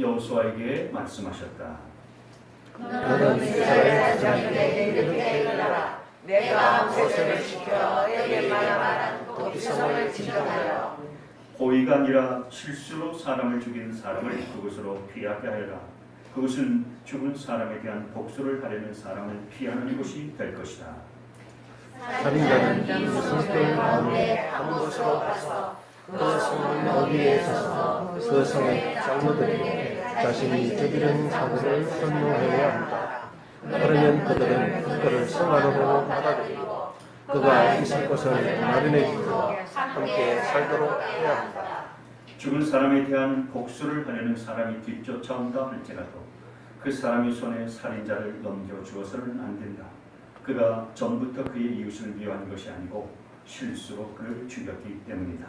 여호수아에게 말씀하셨다. 너는 이스라엘 자손에게 이렇게 일러라. 내가 모세를 시켜 에게 말한 도피성을 지정하여 고의가 아니라 실수로 사람을 죽인 사람을 그곳으로 피하게 하여라. 그것은 죽은 사람에 대한 복수를 하려는 사람을 피하는 곳이 될 것이다. 살인자는 이 성들 가운데 한 곳으로 가서 그 성문 어디에 서서 그 성의 장로들에게 자신이 저지른 사고를 설명해야 한다. 그러면 그들은 그를 성 안으로 받아들이고 그가 있을 곳을 마련해주고 함께 살도록 해야 한다. 죽은 사람에 대한 복수를 하려는 사람이 뒤쫓아온다 할지라도 그 사람의 손에 살인자를 넘겨 주어서는 안 된다. 그가 전부터 그의 이웃을 미워한 것이 아니고 실수로 그를 죽였기 때문이다.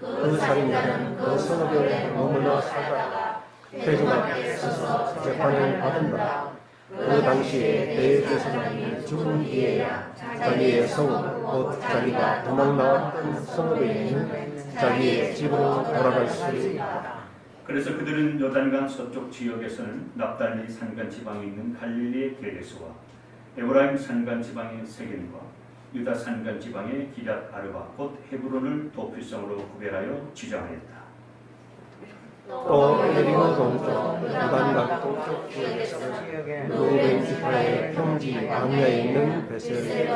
그 살인자는 그 성읍에 머물러 살다가 회중 앞에 서서 재판을 받은다. 그 당시에 대제사장이 죽은 뒤에야 자기의 성읍 곧 자기가 도망 나왔던 성읍에 있는 자기의 집으로 돌아갈 수 있다. 그래서 그들은 요단강 서쪽 지역에서는 납달리 산간 지방에 있는 갈릴리의 게레스와 에브라임 산간 지방의 세겜과 유다 산간 지방의 기럇 아르바 곧 헤브론을 도피성으로 구별하여 지정하였다. 또 에리고 동쪽 요단강 동쪽 지역에서는 루벤 지파의 평지 광야에 있는 베셀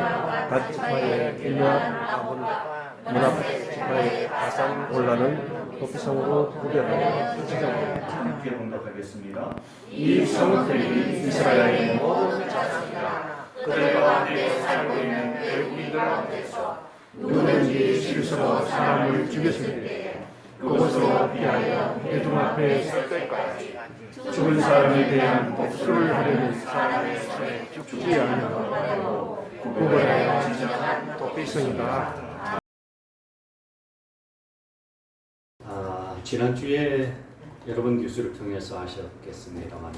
갓 지파의 길앗 아볼라 문합 지파의 바산 올라는 도피성으로 구별하여 지정하였다. 함께 봉독하겠습니다. 이 성읍들이 이스라엘의 모든 자손이라 그들 가운데 살고 있는 외국인들 가운데서 누구든지 실수로 사람을 죽였을 때 그곳으로 피하여 회중 앞에 설 때까지 죽은 사람에 대한 복수를 하려는 사람의 손에 죽지 않는 것으로 구별하여 지정한 도피성이다. 아, 지난주에 여러분 뉴스를 통해서 아셨겠습니다만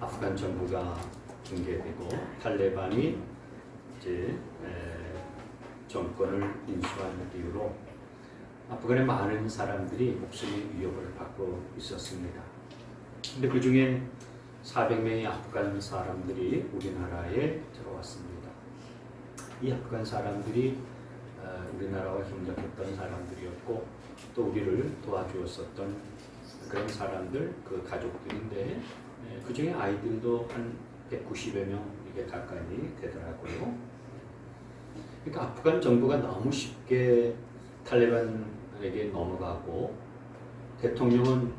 아프간 정부가 붕괴되고 탈레반이 이제 에, 정권을 인수한 이후로 아프간의 많은 사람들이 목숨의 위협을 받고 있었습니다. 근데 그 중에 400명의 아프간 사람들이 우리나라에 들어왔습니다. 이 아프간 사람들이 어, 우리나라와 협력했던 사람들이었고 또 우리를 도와주었었던 그런 사람들, 그 가족들인데 그 중에 아이들도 한 190여 명 가까이 되더라고요. 그러니까 아프간 정부가 너무 쉽게 탈레반 에게 넘어가고 대통령은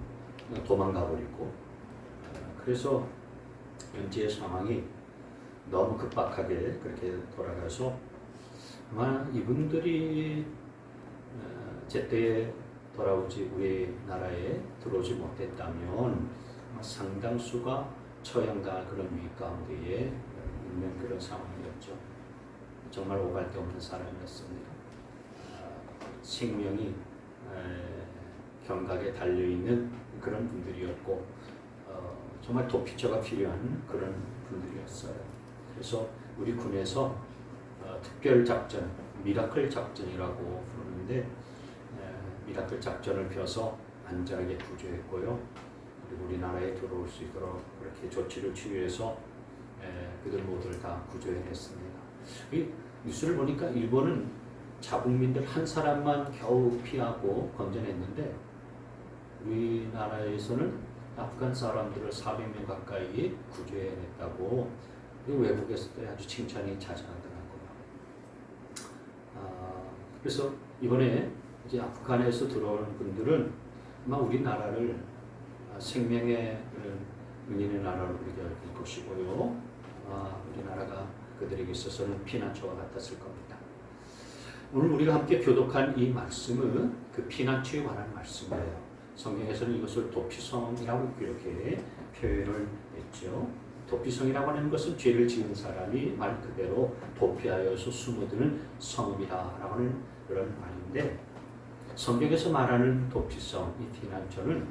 도망가 버리고 어, 그래서 현재의 상황이 너무 급박하게 그렇게 돌아가서 아마 이분들이 어, 제때에 돌아오지 우리나라에 들어오지 못했다면 상당수가 처형당할 그런 위기 가운데에 있는 그런 상황이었죠. 정말 오갈 데 없는 사람이었습니다. 아, 생명이 에, 경각에 달려 있는 그런 분들이었고 어, 정말 도피처가 필요한 그런 분들이었어요. 그래서 우리 군에서 어, 특별 작전, 미라클 작전이라고 부르는데 에, 미라클 작전을 펴서 안전하게 구조했고요. 그리고 우리나라에 들어올 수 있도록 그렇게 조치를 취해서 에, 그들 모두를 다 구조해냈습니다. 이 뉴스를 보니까 일본은 자국민들 한 사람만 겨우 피하고 건져냈는데 우리나라에서는 아프간 사람들을 400명 가까이 구조해냈다고 이 외국에서도 아주 칭찬이 자자하더라고요. 아, 그래서 이번에 이제 아프간에서 들어오는 분들은 아마 우리나라를 아, 생명의 은인의 나라로 우리가 될 것이고요. 아, 우리나라가 그들에게 있어서는 피난처와 같았을 겁니다. 오늘 우리가 함께 교독한 이 말씀은 그 피난처에 관한 말씀이에요. 성경에서는 이것을 도피성이라고 이렇게 표현을 했죠. 도피성이라고 하는 것은 죄를 지은 사람이 말 그대로 도피하여서 숨어드는 성이라고 하는 그런 말인데 성경에서 말하는 도피성, 이 피난처는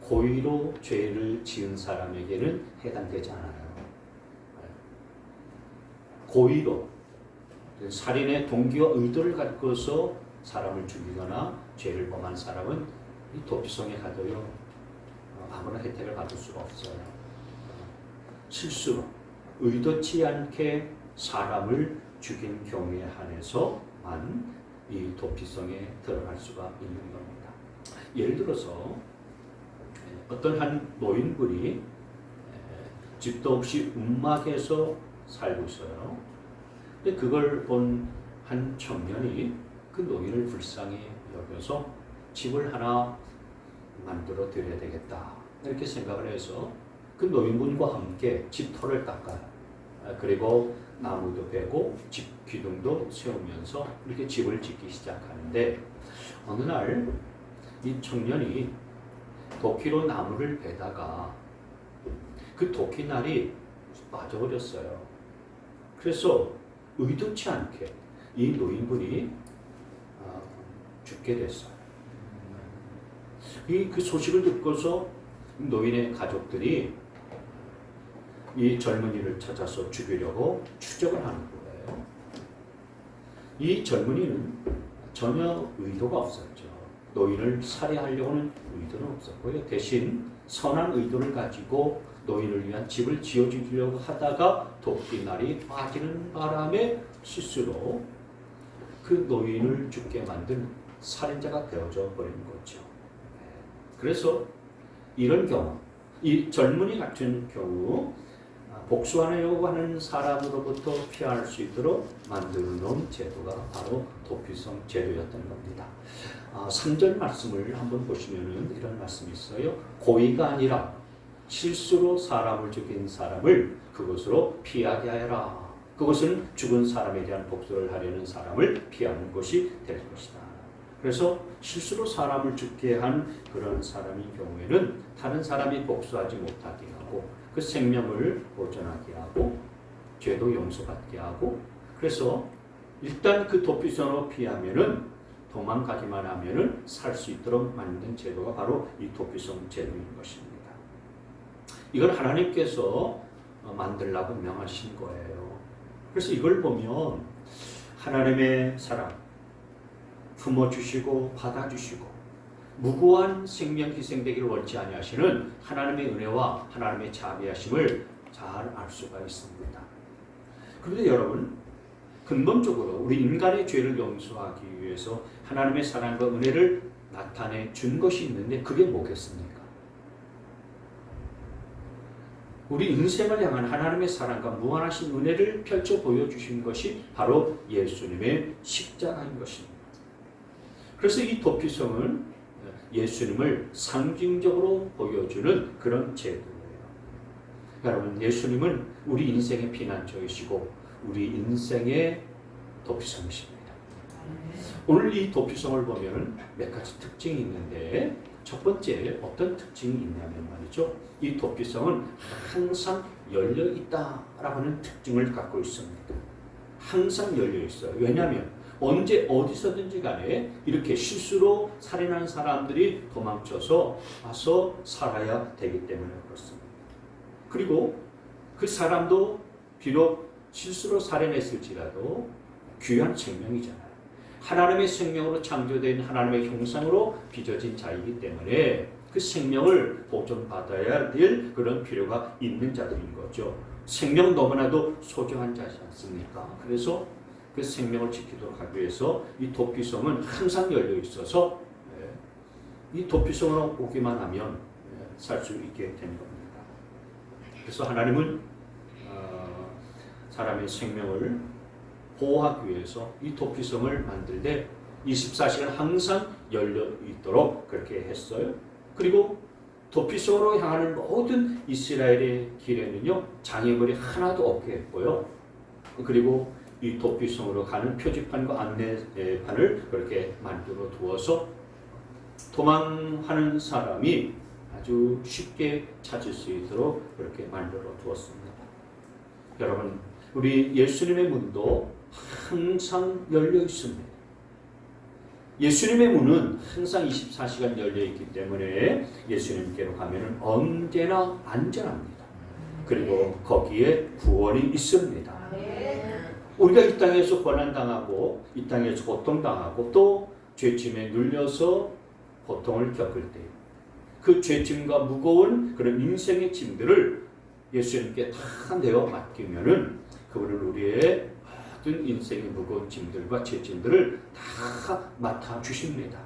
고의로 죄를 지은 사람에게는 해당되지 않아요. 고의로 살인의 동기와 의도를 갖고서 사람을 죽이거나 죄를 범한 사람은 이 도피성에 가둬요. 아무나 혜택을 받을 수가 없어요. 실수로 의도치 않게 사람을 죽인 경우에 한해서만 이 도피성에 들어갈 수가 있는 겁니다. 예를 들어서 어떤 한 노인분이 집도 없이 움막에서 살고 있어요. 근데 그걸 본 한 청년이 그 노인을 불쌍히 여겨서 집을 하나 만들어 드려야 되겠다. 이렇게 생각을 해서 그 노인분과 함께 집터를 닦아요. 아, 그리고 나무도 베고 집 기둥도 세우면서 이렇게 집을 짓기 시작하는데 어느 날 이 청년이 도끼로 나무를 베다가 그 도끼날이 빠져버렸어요. 그래서 의도치 않게 이 노인분이 아, 죽게 됐어요. 이 그 소식을 듣고서 노인의 가족들이 이 젊은이를 찾아서 죽이려고 추적을 하는 거예요. 이 젊은이는 전혀 의도가 없었죠. 노인을 살해하려고는 의도는 없었고요. 대신 선한 의도를 가지고 노인을 위한 집을 지어주려고 하다가 도끼날이 빠지는 바람에 실수로 그 노인을 죽게 만든 살인자가 되어져 버린 거죠. 그래서 이런 경우, 이 젊은이 같은 경우 아, 복수하려고 하는 사람으로부터 피할 수 있도록 만들어 놓은 제도가 바로 도피성 제도였던 겁니다. 아, 3절 말씀을 한번 보시면 이런 말씀이 있어요. 고의가 아니라 실수로 사람을 죽인 사람을 그것으로 피하게 하여라. 그것은 죽은 사람에 대한 복수를 하려는 사람을 피하는 것이 될 것이다. 그래서 실수로 사람을 죽게 한 그런 사람의 경우에는 다른 사람이 복수하지 못하게 하고 그 생명을 보존하게 하고 죄도 용서받게 하고 그래서 일단 그 도피성으로 피하면은 도망가기만 하면은 살 수 있도록 만든 제도가 바로 이 도피성 제도인 것입니다. 이걸 하나님께서 어, 만들라고 명하신 거예요. 그래서 이걸 보면 하나님의 사랑 품어주시고 받아주시고 무고한 생명 희생되기를 원치 아니하시는 하나님의 은혜와 하나님의 자비하심을 잘 알 수가 있습니다. 그런데 여러분 근본적으로 우리 인간의 죄를 용서하기 위해서 하나님의 사랑과 은혜를 나타내 준 것이 있는데 그게 뭐겠습니까? 우리 인생을 향한 하나님의 사랑과 무한하신 은혜를 펼쳐 보여주신 것이 바로 예수님의 십자가인 것입니다. 그래서 이 도피성은 예수님을 상징적으로 보여주는 그런 제도예요. 여러분, 예수님은 우리 인생의 피난처이시고 우리 인생의 도피성이십니다. 오늘 이 도피성을 보면 몇 가지 특징이 있는데 첫 번째 어떤 특징이 있냐면 말이죠. 이 도피성은 항상 열려 있다라고 하는 특징을 갖고 있습니다. 항상 열려 있어요. 왜냐하면 언제 어디서든지 간에 이렇게 실수로 살인한 사람들이 도망쳐서 와서 살아야 되기 때문에 그렇습니다. 그리고 그 사람도 비록 실수로 살인했을지라도 귀한 생명이잖아요. 하나님의 생명으로 창조된 하나님의 형상으로 빚어진 자이기 때문에 그 생명을 보존받아야 될 그런 필요가 있는 자들인 거죠. 생명 너무나도 소중한 자지 않습니까? 그래서 그 생명을 지키도록 하기 위해서 이 도피성은 항상 열려 있어서 예, 이 도피성으로 오기만 하면 예, 살수 있게 된 겁니다. 그래서 하나님은 어, 사람의 생명을 보호하기 위해서 이 도피성을 만들 때 24시간 항상 열려 있도록 그렇게 했어요. 그리고 도피성으로 향하는 모든 이스라엘의 길에는요 장애물이 하나도 없게 했고요. 그리고 이 도피성으로 가는 표지판과 안내판을 그렇게 만들어 두어서 도망하는 사람이 아주 쉽게 찾을 수 있도록 그렇게 만들어 두었습니다. 여러분, 우리 예수님의 문도 항상 열려 있습니다. 예수님의 문은 항상 24시간 열려 있기 때문에 예수님께로 가면 언제나 안전합니다. 그리고 거기에 구원이 있습니다. 우리가 이 땅에서 고난당하고 이 땅에서 고통당하고 또 죄짐에 눌려서 고통을 겪을 때 그 죄짐과 무거운 그런 인생의 짐들을 예수님께 다 내어 맡기면은 그분은 우리의 모든 인생의 무거운 짐들과 죄짐들을 다 맡아 주십니다.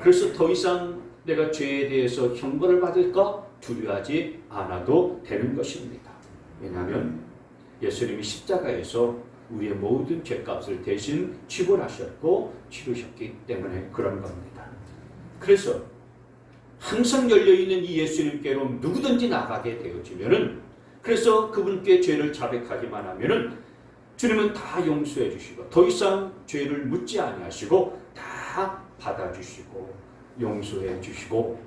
그래서 더 이상 내가 죄에 대해서 형벌을 받을까 두려워하지 않아도 되는 것입니다. 왜냐하면 예수님이 십자가에서 우리의 모든 죄값을 대신 지불하셨고 치르셨기 때문에 그런 겁니다. 그래서 항상 열려 있는 이 예수님께로 누구든지 나가게 되어지면은 그래서 그분께 죄를 자백하기만 하면은 주님은 다 용서해 주시고 더 이상 죄를 묻지 아니하시고 다 받아 주시고 용서해 주시고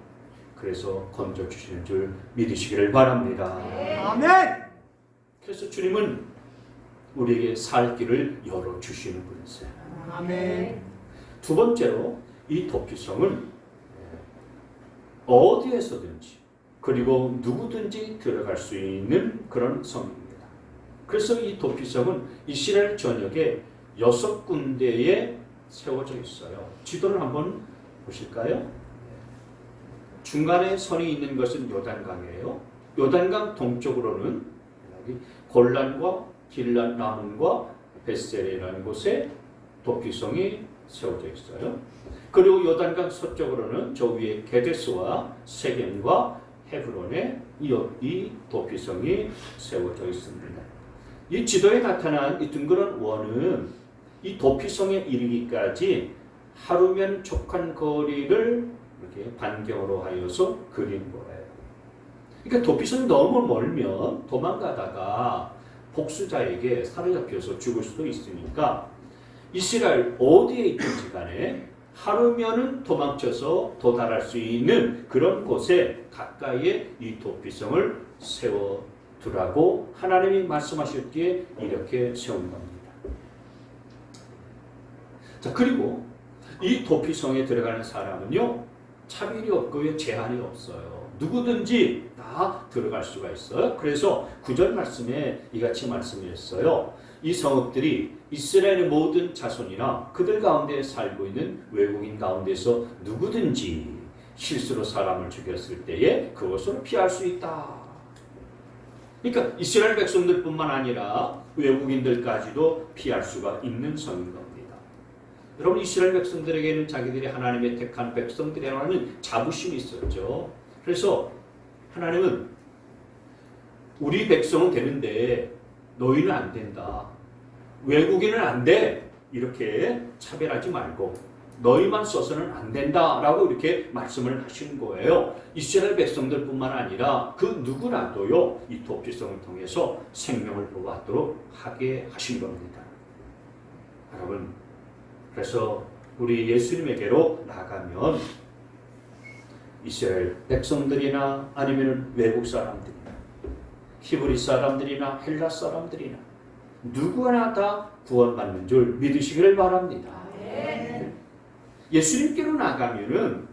그래서 건져 주시는 줄 믿으시기를 바랍니다. 아멘. 그래서 주님은 우리에게 살 길을 열어 주시는 분이세요. 아멘. 두 번째로 이 도피성은 어디에서든지 그리고 누구든지 들어갈 수 있는 그런 성입니다. 그래서 이 도피성은 이스라엘 전역에 여섯 군데에 세워져 있어요. 지도를 한번 보실까요? 중간에 선이 있는 것은 요단강이에요. 요단강 동쪽으로는 골란과 길란 라문과 베셀이라는 곳에 도피성이 세워져 있어요. 그리고 요단강 서쪽으로는 저 위에 게데스와 세겜과 헤브론에 이, 이 도피성이 세워져 있습니다. 이 지도에 나타난 이 둥그런 원은 이 도피성에 이르기까지 하루면 족한 거리를 이렇게 반경으로 하여서 그린 거예요. 그러니까 도피성이 너무 멀면 도망가다가 복수자에게 사로잡혀서 죽을 수도 있으니까 이스라엘 어디에 있든지 간에 하루면은 도망쳐서 도달할 수 있는 그런 곳에 가까이에 이 도피성을 세워 두라고 하나님이 말씀하셨기에 이렇게 세운 겁니다. 자, 그리고 이 도피성에 들어가는 사람은요, 차별이 없고 요, 제한이 없어요. 누구든지 다 들어갈 수가 있어요. 그래서 구절 말씀에 이같이 말씀했어요. 이 성읍들이 이스라엘의 모든 자손이나 그들 가운데 살고 있는 외국인 가운데서 누구든지 실수로 사람을 죽였을 때에 그것으로 피할 수 있다. 그러니까 이스라엘 백성들뿐만 아니라 외국인들까지도 피할 수가 있는 성인 겁니다. 여러분 이스라엘 백성들에게는 자기들이 하나님의 택한 백성들이라는 자부심이 있었죠. 그래서 하나님은 우리 백성은 되는데 너희는 안 된다. 외국인은 안 돼. 이렇게 차별하지 말고 너희만 써서는 안 된다라고 이렇게 말씀을 하신 거예요. 이스라엘 백성들뿐만 아니라 그 누구라도요 이 도피성을 통해서 생명을 보호하도록 하게 하신 겁니다. 여러분 그래서 우리 예수님에게로 나가면 이스라엘 백성들이나 아니면 외국 사람들이나 히브리 사람들이나 헬라 사람들이나 누구나 다 구원받는 줄 믿으시기를 바랍니다. 예수님께로 나가면은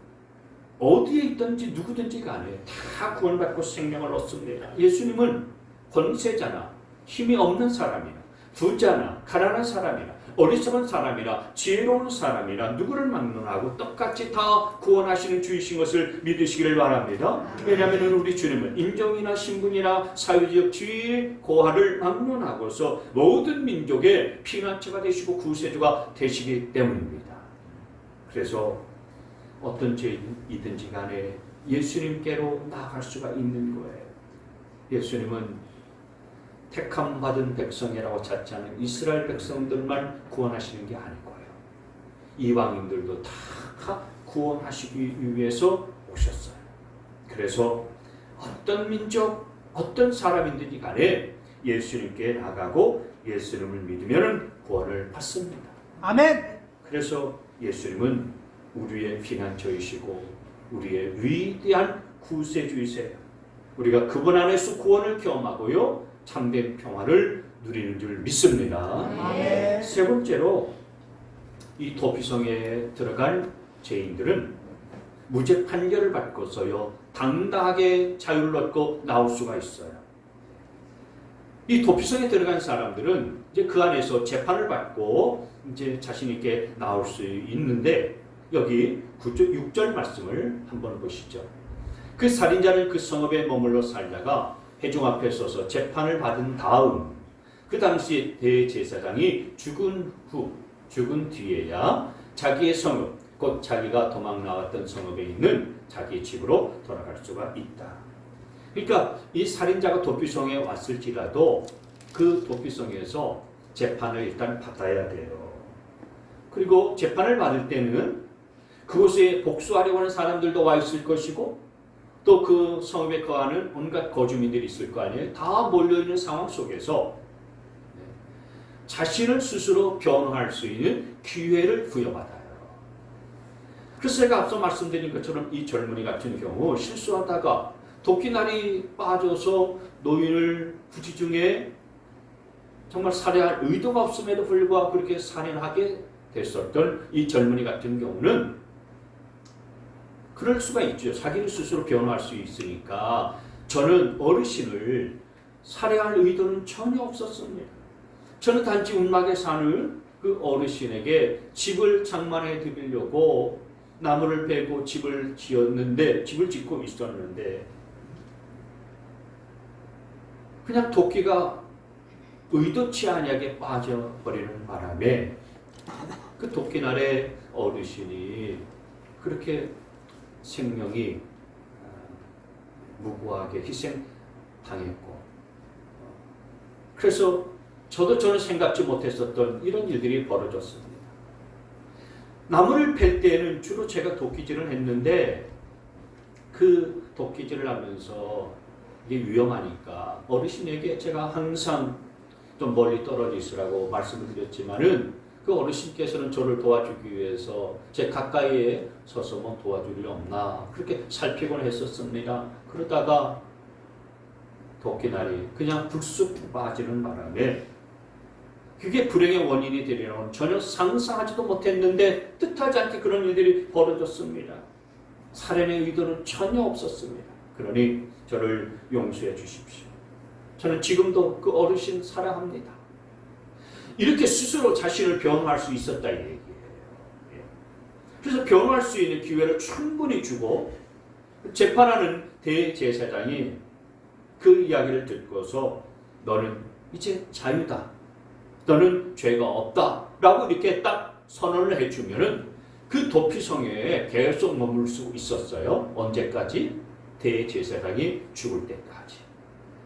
어디에 있든지 누구든지 간에 다 구원받고 생명을 얻습니다. 예수님은 권세자나 힘이 없는 사람이나 부자나 가난한 사람이나 어리석은 사람이나 지혜로운 사람이나 누구를 막론하고 똑같이 다 구원하시는 주이신 것을 믿으시기를 바랍니다. 왜냐하면 우리 주님은 인종이나 신분이나 사회적 지위, 고하를 막론하고서 모든 민족의 피난처가 되시고 구세주가 되시기 때문입니다. 그래서 어떤 죄이든지 간에 예수님께로 나아갈 수가 있는 거예요. 예수님은 택함 받은 백성이라고 찾지 않은 이스라엘 백성들만 구원하시는 게 아닐 거예요. 이방인들도 다 구원하시기 위해서 오셨어요. 그래서 어떤 민족, 어떤 사람인지 간에 예수님께 나가고 예수님을 믿으면 구원을 받습니다. 아멘. 그래서 예수님은 우리의 피난처이시고 우리의 위대한 구세주이세요. 우리가 그분 안에서 구원을 경험하고요. 참된 평화를 누리는 줄 믿습니다. 아멘. 세 번째로 이 도피성에 들어간 죄인들은 무죄 판결을 받고서요 당당하게 자유를 얻고 나올 수가 있어요. 이 도피성에 들어간 사람들은 이제 그 안에서 재판을 받고 이제 자신 있게 나올 수 있는데 여기 9절 6절 말씀을 한번 보시죠. 그 살인자는 그 성읍에 머물러 살다가 회중 앞에 서서 재판을 받은 다음 그 당시 대제사장이 죽은 후 죽은 뒤에야 자기의 성읍 곧 자기가 도망 나왔던 성읍에 있는 자기 집으로 돌아갈 수가 있다. 그러니까 이 살인자가 도피성에 왔을지라도 그 도피성에서 재판을 일단 받아야 돼요. 그리고 재판을 받을 때는 그곳에 복수하려고 하는 사람들도 와 있을 것이고 또 그 성읍에 거하는 온갖 거주민들이 있을 거 아니에요. 다 몰려있는 상황 속에서 네, 자신을 스스로 변호할 수 있는 기회를 부여받아요. 그래서 제가 앞서 말씀드린 것처럼 이 젊은이 같은 경우 실수하다가 도끼날이 빠져서 노인을 부지 중에 정말 살해할 의도가 없음에도 불구하고 그렇게 살인하게 됐었던 이 젊은이 같은 경우는 그럴 수가 있죠. 자기를 스스로 변호할 수 있으니까 저는 어르신을 살해할 의도는 전혀 없었습니다. 저는 단지 운막에 사는 그 어르신에게 집을 장만해 드리려고 나무를 베고 집을 지었는데 집을 짓고 있었는데 그냥 도끼가 의도치 아니하게 빠져버리는 바람에 그 도끼날의 어르신이 그렇게 생명이 어, 무고하게 희생당했고 그래서 저도 저는 생각지 못했었던 이런 일들이 벌어졌습니다. 나무를 팰 때는 주로 제가 도끼질을 했는데 그 도끼질을 하면서 이게 위험하니까 어르신에게 제가 항상 좀 멀리 떨어져 있으라고 말씀을 드렸지만은 그 어르신께서는 저를 도와주기 위해서 제 가까이에 서서 뭐 도와줄 일 없나 그렇게 살피곤 했었습니다. 그러다가 도끼날이 그냥 불쑥 빠지는 바람에 그게 불행의 원인이 되리라고는 전혀 상상하지도 못했는데 뜻하지 않게 그런 일들이 벌어졌습니다. 살인의 의도는 전혀 없었습니다. 그러니 저를 용서해 주십시오. 저는 지금도 그 어르신 사랑합니다. 이렇게 스스로 자신을 변호할 수 있었다 이 얘기예요. 예. 그래서 변호할 수 있는 기회를 충분히 주고 재판하는 대제사장이 그 이야기를 듣고서 너는 이제 자유다. 너는 죄가 없다 라고 이렇게 딱 선언을 해주면은 그 도피성에 계속 머물 수 있었어요. 언제까지? 대제사장이 죽을 때까지.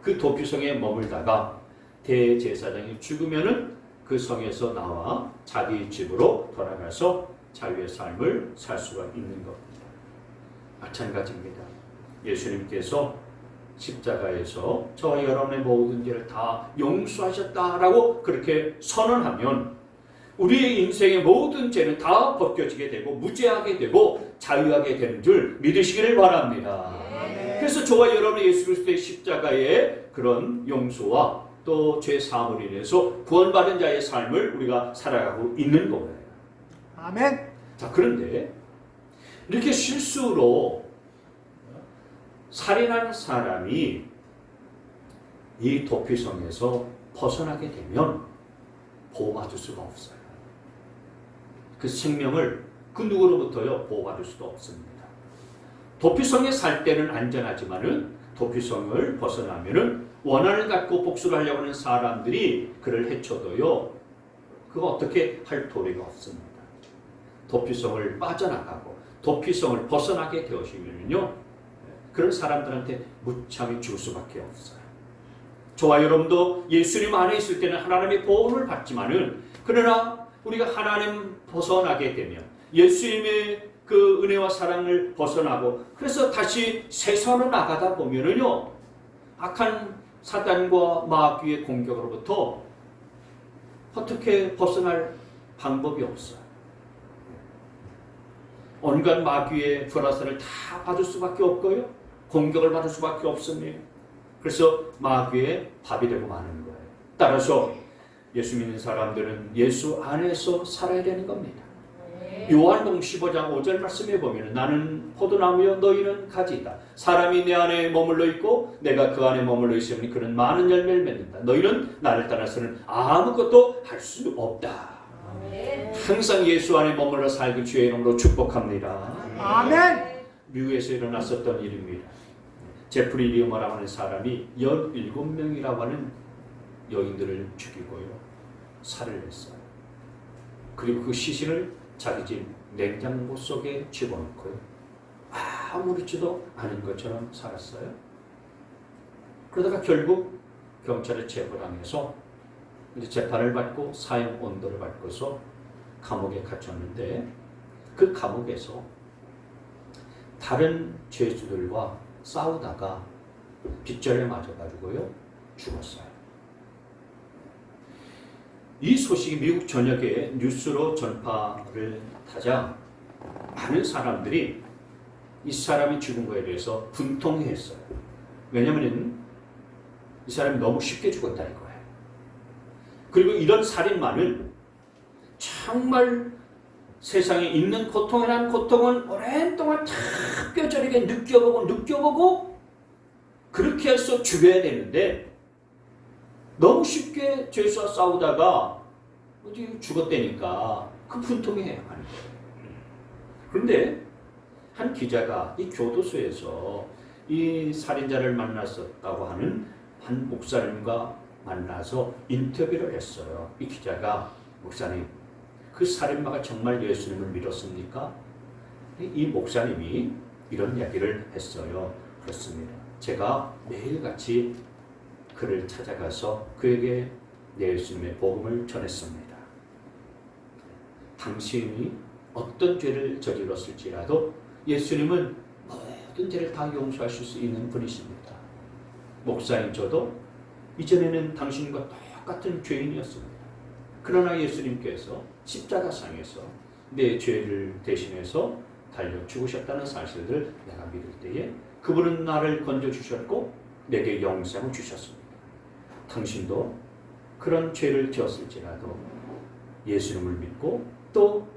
그 도피성에 머물다가 대제사장이 죽으면은 그 성에서 나와 자기 집으로 돌아가서 자유의 삶을 살 수가 있는 겁니다. 마찬가지입니다. 예수님께서 십자가에서 저와 여러분의 모든 죄를 다 용서하셨다라고 그렇게 선언하면 우리의 인생의 모든 죄는 다 벗겨지게 되고 무죄하게 되고 자유하게 되는 줄 믿으시기를 바랍니다. 그래서 저와 여러분의 예수 그리스도의 십자가의 그런 용서와 또 죄 사함으로 인해서 구원받은 자의 삶을 우리가 살아가고 있는 거예요. 아멘. 자, 그런데 이렇게 실수로 살인한 사람이 이 도피성에서 벗어나게 되면 보호받을 수가 없어요. 그 생명을 그 누구로부터요 보호받을 수도 없습니다. 도피성에 살 때는 안전하지만은 도피성을 벗어나면은 원한을 갖고 복수를 하려고 하는 사람들이 그를 해쳐도요 그거 어떻게 할 도리가 없습니다. 도피성을 빠져나가고 도피성을 벗어나게 되시면요 그런 사람들한테 무참히 죽을 수밖에 없어요. 저와 여러분도 예수님 안에 있을 때는 하나님의 보호를 받지만은 그러나 우리가 하나님 벗어나게 되면 예수님의 그 은혜와 사랑을 벗어나고 그래서 다시 세상으로 나가다 보면은요 악한 사단과 마귀의 공격으로부터 어떻게 벗어날 방법이 없어요. 온갖 마귀의 불화살을 다 받을 수밖에 없고요. 공격을 받을 수밖에 없습니다. 그래서 마귀의 밥이 되고 마는 거예요. 따라서 예수 믿는 사람들은 예수 안에서 살아야 되는 겁니다. 요한복음 15장 5절 말씀에 보면 나는 포도나무여 너희는 가지이다. 사람이 내 안에 머물러 있고 내가 그 안에 머물러 있으면 그는 많은 열매를 맺는다. 너희는 나를 따라서는 아무것도 할 수 없다. 항상 예수 안에 머물러 살기 주의 이름으로 축복합니다. 아멘. 미국에서 일어났었던 일입니다. 제프리 리어머라고 하는 사람이 17명이라고 하는 여인들을 죽이고요. 살을 냈어요. 그리고 그 시신을 자기 집 냉장고 속에 집어넣고요. 아무렇지도 않은 것처럼 살았어요. 그러다가 결국 경찰에 체포당해서 이제 재판을 받고 사형 온도를 받고서 감옥에 갇혔는데 그 감옥에서 다른 죄수들과 싸우다가 빗절에 맞아가지고요 죽었어요. 이 소식이 미국 전역에 뉴스로 전파를 타자 많은 사람들이 이 사람이 죽은 거에 대해서 분통해했어요. 왜냐하면 이 사람이 너무 쉽게 죽었다는 거예요. 그리고 이런 살인마는 정말 세상에 있는 고통이란 고통은 오랜 동안 다 뼈저리게 느껴보고 느껴보고 그렇게 해서 죽여야 되는데 너무 쉽게 죄수와 싸우다가 어디 죽었다니까 그 분통해야 하는 거예요. 그런데 한 기자가 이 교도소에서 이 살인자를 만났었다고 하는 한 목사님과 만나서 인터뷰를 했어요. 이 기자가 목사님, 그 살인마가 정말 예수님을 믿었습니까? 이 목사님이 이런 이야기를 했어요. 그렇습니다. 제가 매일같이 그를 찾아가서 그에게 예수님의 복음을 전했습니다. 당신이 어떤 죄를 저질렀을지라도 예수님은 모든 죄를 다 용서하실 수 있는 분이십니다. 목사인 저도 이전에는 당신과 똑같은 죄인이었습니다. 그러나 예수님께서 십자가상에서 내 죄를 대신해서 달려 죽으셨다는 사실을 내가 믿을 때에 그분은 나를 건져 주셨고 내게 영생을 주셨습니다. 당신도 그런 죄를 지었을지라도 예수님을 믿고 또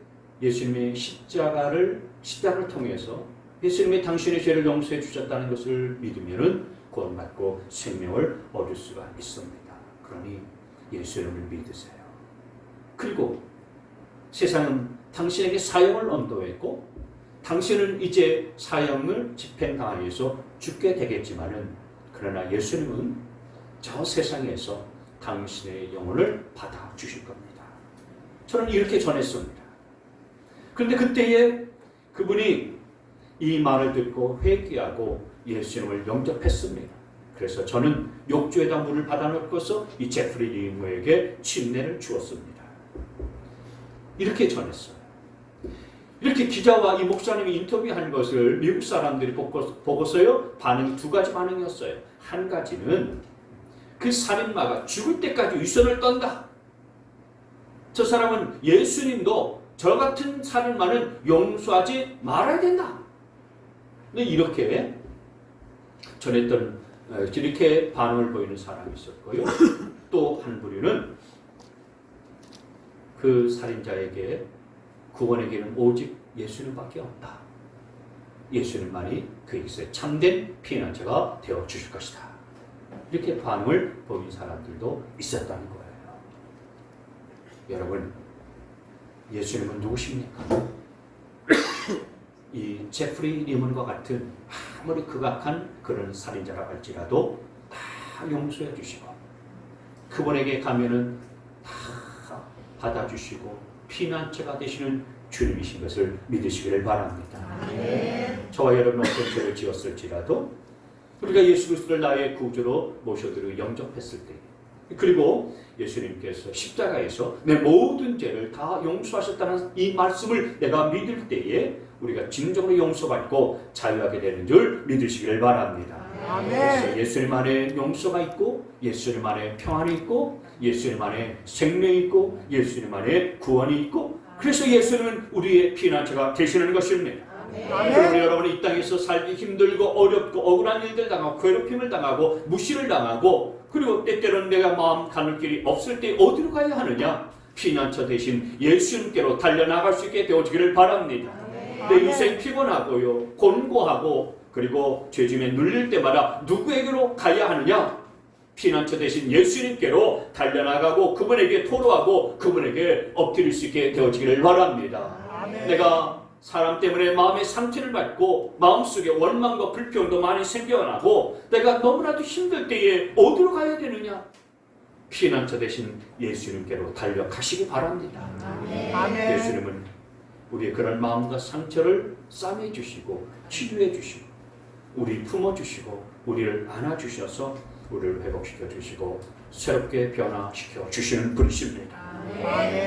예수님의 십자가를 십자가를 통해서 예수님이 당신의 죄를 용서해 주셨다는 것을 믿으면은 구원받고 생명을 얻을 수가 있습니다. 그러니 예수님을 믿으세요. 그리고 세상은 당신에게 사형을 언도했고 당신은 이제 사형을 집행당하여서 죽게 되겠지만은 그러나 예수님은 저 세상에서 당신의 영혼을 받아 주실 겁니다. 저는 이렇게 전했습니다. 그런데 그때에 그분이 이 말을 듣고 회개하고 예수님을 영접했습니다. 그래서 저는 욕조에다 물을 받아놓고서 이 제프리 리무에게 침례를 주었습니다. 이렇게 전했어요. 이렇게 기자와 이 목사님이 인터뷰한 것을 미국 사람들이 보고, 보고서요 반응이 두 가지 반응이었어요. 한 가지는 그 살인마가 죽을 때까지 위선을 떤다. 저 사람은 예수님도 저 같은 살인마는 용서하지 말아야 된다. 근데 이렇게 전했던 어, 이렇게 반응을 보이는 사람이 있었고요. 또 한 부류는 그 살인자에게 구원에게는 오직 예수님밖에 없다. 예수님만이 그에게서 참된 피난처가 되어 주실 것이다. 이렇게 반응을 보인 사람들도 있었다는 거예요. 여러분, 예수님은 누구십니까? 이 제프리 리먼과 같은 아무리 극악한 그런 살인자라 할지라도 다 용서해 주시고 그분에게 가면은 다 받아주시고 피난처가 되시는 주님이신 것을 믿으시기를 바랍니다. 저와 여러분 어떤 죄를 지었을지라도 우리가 예수 그리스도를 나의 구주로 모셔드리고 영접했을 때 그리고 예수님께서 십자가에서 내 모든 죄를 다 용서하셨다는 이 말씀을 내가 믿을 때에 우리가 진정으로 용서받고 자유하게 되는 줄 믿으시기를 바랍니다. 그래서 예수님 안에 용서가 있고 예수님 안에 평안이 있고 예수님 안에 생명이 있고 예수님 안에 구원이 있고 그래서 예수님은 우리의 피난처가 되시는 것입니다. 그러므로 여러분이 이 땅에서 살기 힘들고 어렵고 억울한 일들 당하고 괴롭힘을 당하고 무시를 당하고 그리고 때때로는 내가 마음 가는 길이 없을 때 어디로 가야 하느냐? 피난처 대신 예수님께로 달려나갈 수 있게 되어지기를 바랍니다. 내 인생 피곤하고요, 곤고하고 그리고 죄짐에 눌릴 때마다 누구에게로 가야 하느냐? 피난처 대신 예수님께로 달려나가고 그분에게 토로하고 그분에게 엎드릴 수 있게 되어지기를 바랍니다. 내가 사람 때문에 마음의 상처를 받고 마음속에 원망과 불평도 많이 생겨나고 내가 너무나도 힘들 때에 어디로 가야 되느냐? 피난처 대신 예수님께로 달려가시기 바랍니다. 아멘. 예수님은 우리의 그런 마음과 상처를 싸매 주시고 치료해 주시고 우리 품어 주시고 우리를 안아 주셔서 우리를 회복시켜 주시고 새롭게 변화시켜 주시는 분이십니다.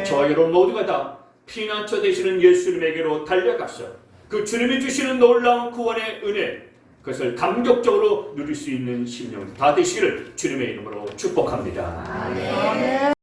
저와 여러분 모두가 다 피난처 되시는 예수님에게로 달려가서 그 주님이 주시는 놀라운 구원의 은혜 그것을 감격적으로 누릴 수 있는 심령 다 되시기를 주님의 이름으로 축복합니다. 아멘.